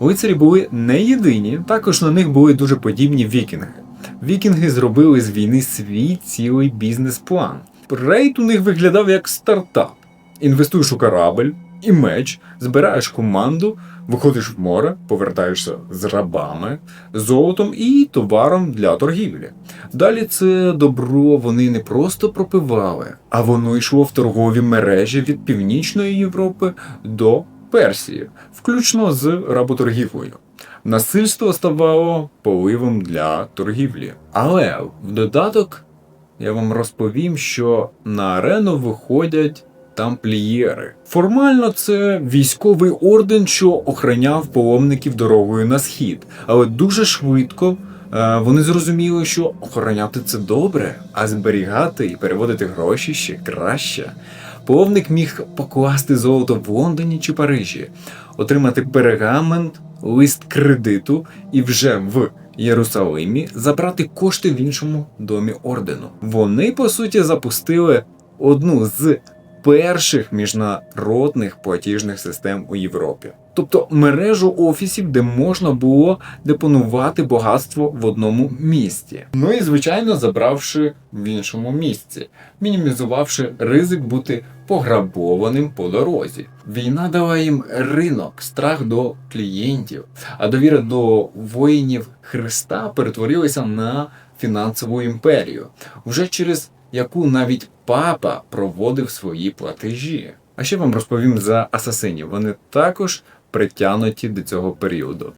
Лицарі були не єдині, також на них були дуже подібні вікінги. Вікінги зробили з війни свій цілий бізнес-план. Рейд у них виглядав як стартап. Інвестуєш у корабль і меч, збираєш команду, виходиш в море, повертаєшся з рабами, золотом і товаром для торгівлі. Далі це добро вони не просто пропивали, а воно йшло в торгові мережі від Північної Європи до Персії, включно з работоргівлею. Насильство ставало поливом для торгівлі. Але в додаток я вам розповім, що на арену виходять тамплієри. Формально це військовий орден, що охороняв паломників дорогою на схід, але дуже швидко. е, Вони зрозуміли, що охороняти це добре, а зберігати і переводити гроші ще краще. Половник міг покласти золото в Лондоні чи Парижі, отримати перегамент, лист кредиту і вже в Єрусалимі забрати кошти в іншому домі ордену. Вони, по суті, запустили одну з перших міжнародних платіжних систем у Європі. Тобто мережу офісів, де можна було депонувати багатство в одному місті. Ну і звичайно забравши в іншому місці, мінімізувавши ризик бути пограбованим по дорозі. Війна дала їм ринок, страх до клієнтів, а довіра до воїнів Христа перетворилася на фінансову імперію, вже через яку навіть папа проводив свої платежі. А ще вам розповім за асасинів. Вони також притягнуті до цього періоду.